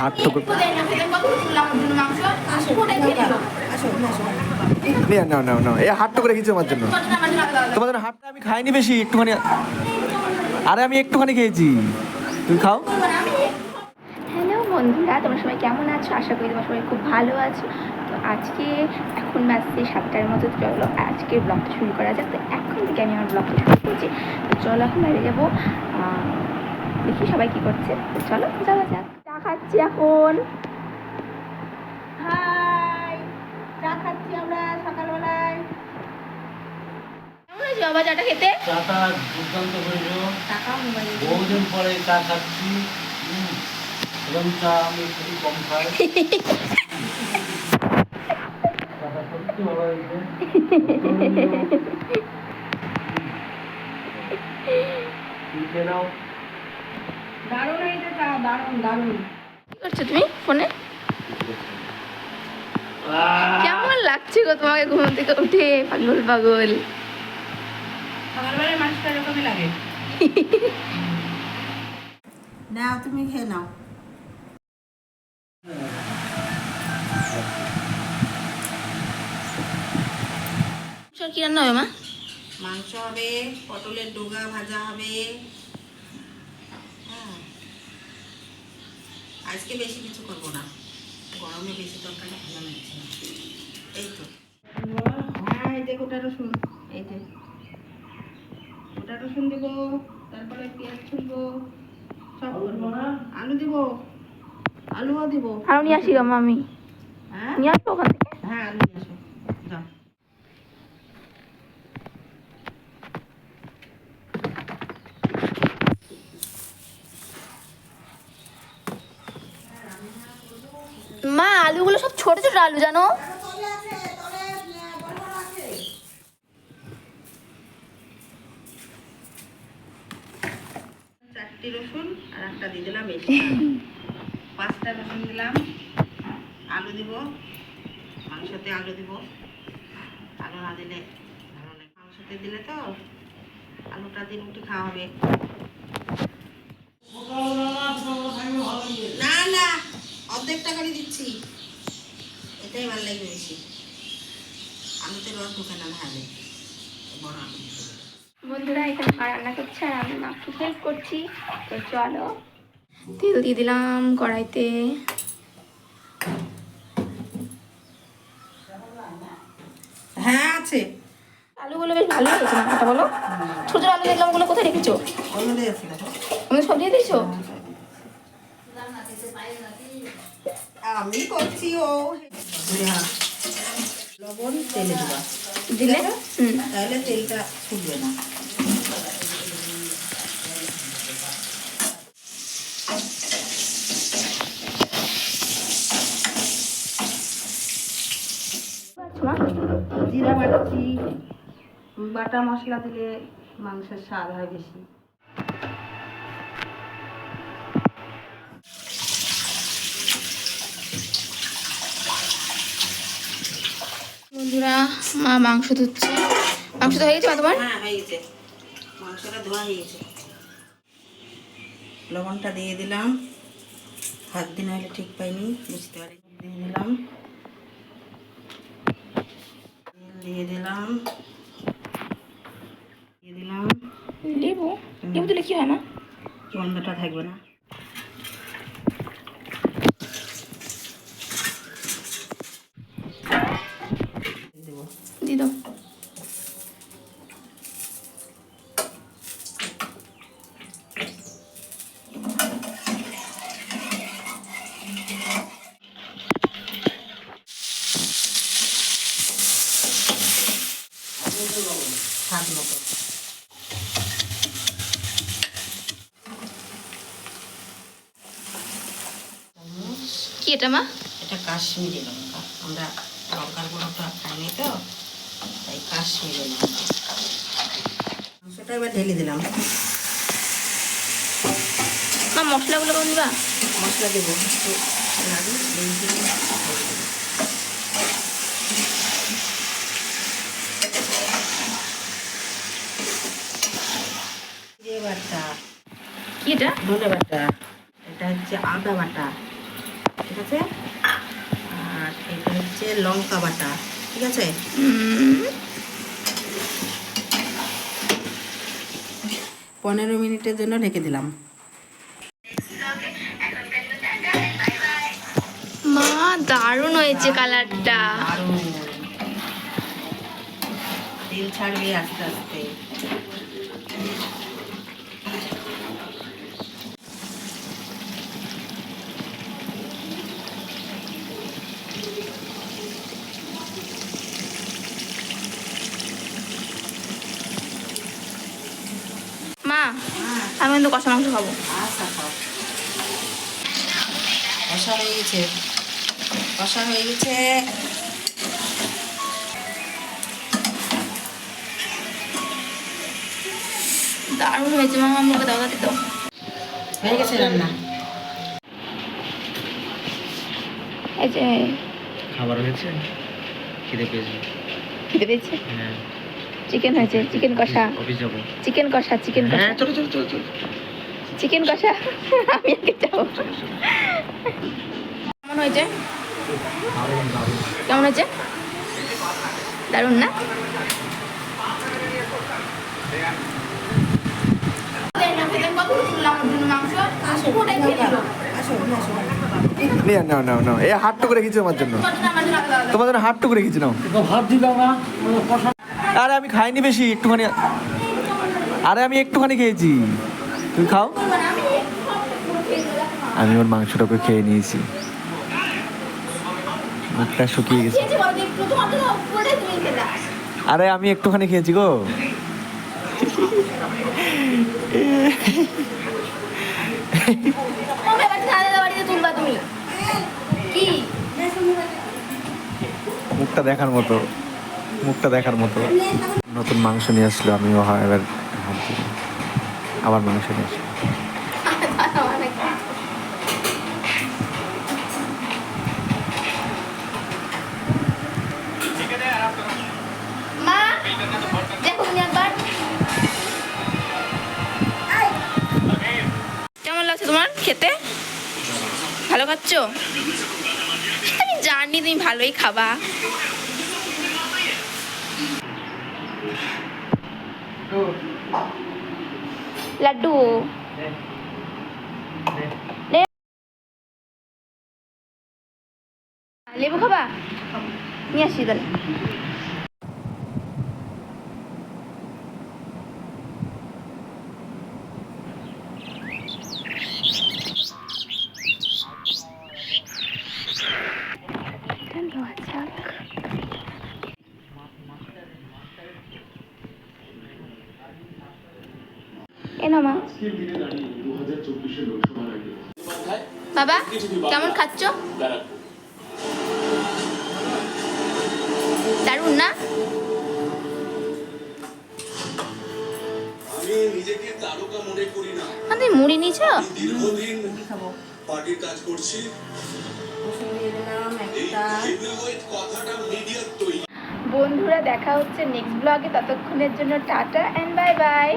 হাত এই হাত টুকু রেখেছি আমার জন্য। তোমার জন্য হাতটা আমি খাইনি বেশি একটুখানি। আরে আমি একটুখানি খেয়েছি। তুমি খাও। হ্যালো বন্ধুরা তোমরা সবাই কেমন আছো? আশা করি তোমরা সবাই খুব ভালো আছো। তো আজকে এখন বাজছে সাতটার মতো তো চলো আজকে ব্লগটা শুরু করা যাক। তো এখন থেকে আমি আমার ব্লগটা শুরু করছি। তো চলো এখন বাইরে যাব। দেখি সবাই কি করছে। তো চলো যাওয়া যাক। খাচ্ছি এখন। হাই চা খাচ্ছি আমরা সকালবেলায়। কেমন হয়েছে বাবা চাটা খেতে? চাটা দুর্দান্ত হইল। বহুদিন পরে চা খাচ্ছি। হুম, এরকম চা আমি খুবই কম খাই। চাটা সত্যি ভালো হয়েছে। দারুণ হয়েছে চা দারুণ দারুণ। করছ তুমি ফোনে? কেমন লাগছে গো তোমাকে ঘুম থেকে উঠে? পাগল পাগল। লাগে। নাও তুমি খেয়ে নাও। কি রান্না হবে মা? মাংস হবে পটলের ডোগা ভাজা হবে। আজকে বেশি কিছু করব না। গরমে বেশি তরকারি ভালো লাগছে না। এই তো। হ্যাঁ এই যে গোটা রসুন। এই যে। গোটা রসুন দেবো তারপরে পেঁয়াজ ছুলবো সব করব। আলু দিব। আলুও দিব। আলু নিয়ে আসি গো মামি। হ্যাঁ? নিয়ে আসব ওখান থেকে? হ্যাঁ আলু নিয়ে আসো যাও মা আলুগুলো সব ছোট ছোট আলু জানো? চারটি রসুন আর একটা দিয়ে দিলাম পাঁচটা রসুন দিলাম। আলু দিব। মাংসতে আলু দিব। আলু না দিলে ভালো লাগে মাংসতে দিলে তো আলুটা দিন একটু খাওয়া হবে। না না অর্ধেক টাকারই দিচ্ছি। এটাই ভালো লাগবে বেশি। আলুতে রস ঢুকে না ভাবে বড় আলু বন্ধুরা এখানে মা রান্না করছে আর আমি মাকে হেল্প করছি। তো চলো। তেল দিয়ে দিলাম কড়াইতে। হ্যাঁ আছে। আলুগুলো বেশ ভালো হয়েছে বলো? ছোট আলু দেখলাম ওগুলো কোথায় রেখেছো? আমি সব দিয়ে দিয়েছ? আমি করছি ও। লবণ তেলে দেবা। দিলে? তাহলে তেলটা ছুটবে না। জিরা বাটাচ্ছি বাটা মশলা দিলে মাংসের স্বাদ হয় বেশি। বন্ধুরা মা মাংস ধুচ্ছে। মাংস তো হয়ে গেছে মা তোমার? হ্যাঁ গেছে। মাংসটা ধোয়া গেছে। লবণটা দিয়ে দিলাম। হাত দিন হলে ঠিক পাইনি বুঝতে পারি দিয়ে দিলাম। তেল দিয়ে দিলাম। দিয়ে দিলাম। লেবু? লেবু দিলে কি হয় মা? গন্ধটা থাকবে না দেবো দিয়ে দাও স্বাদ মতো কি এটা মা? এটা কাশ্মীরি লঙ্কা। আমরা লঙ্কার গুঁড়োটা খাইনি তো তাই কাশ্মীরি লঙ্কা। মাংসটা এবার ঢেলে দিলাম। মা মশলাগুলো কেমন দিবা? মশলা দেবো। একটু নাড়ি দিয়ে দিয়ে জিরে বাটা কি এটা? ধনে বাটা এটা হচ্ছে আদা বাটা ঠিক আছে? আর এটা হচ্ছে লঙ্কা বাটা ঠিক আছে? পনেরো মিনিটের জন্য ঢেকে দিলাম। মা দারুণ হয়েছে কালারটা। তেল ছাড়বে আস্তে আস্তে মা আমি কিন্তু কষা মাংস খাব। আচ্ছা কষা হয়ে গেছে। কষা হয়ে গেছে। দারুণ হয়েছে মামা আমাকে দাও দাও দিত হয়ে গেছে রান্না? এই যে। খাবার হয়েছে? খিদে পেয়েছে। খিদে পেয়েছে? হ্যাঁ। চিকেন হয়েছে চিকেন কষা। চিকেন কষা চিকেন কষা। হ্যাঁ চলো চলো চলো চলো। চিকেন কষা? আমি আগে যাব। কেমন হয়েছে? কেমন হয়েছে? দারুণ না? নাও নাও এই হাটটুকু রেখেছি আমার জন্য। তোমার জন্য হাটটুকু রেখেছি ভাত দিলাম না আরে আমি খাইনি বেশি, একটুখানি। আরে আমি একটুখানি খেয়েছি। তুমি খাও। আমি ওর মাংসটাকে খেয়ে নিয়েছি। মুখটা শুকিয়ে গেছে। আরে আমি একটুখানি খেয়েছি গো। মুখটা দেখার মতো। মুখটা দেখার মতো। নতুন মাংস নিয়ে আসলো, আমিও এবার আবার মাংস নিয়ে আসলো কেমন লাগছে তোমার খেতে? ভালো তুমি ভালোই খাবা। নে। লেবু খাবা নিয়ে আসি তাহলে ধন্যবাদ যাক। মা। বাবা, কেমন খাচ্ছ? দারুণ না? আমি মুড়ি নিয়েছ? বন্ধুরা, দেখা হচ্ছে নেক্সট ব্লগে ততক্ষণের জন্য টাটা অ্যান্ড বাই বাই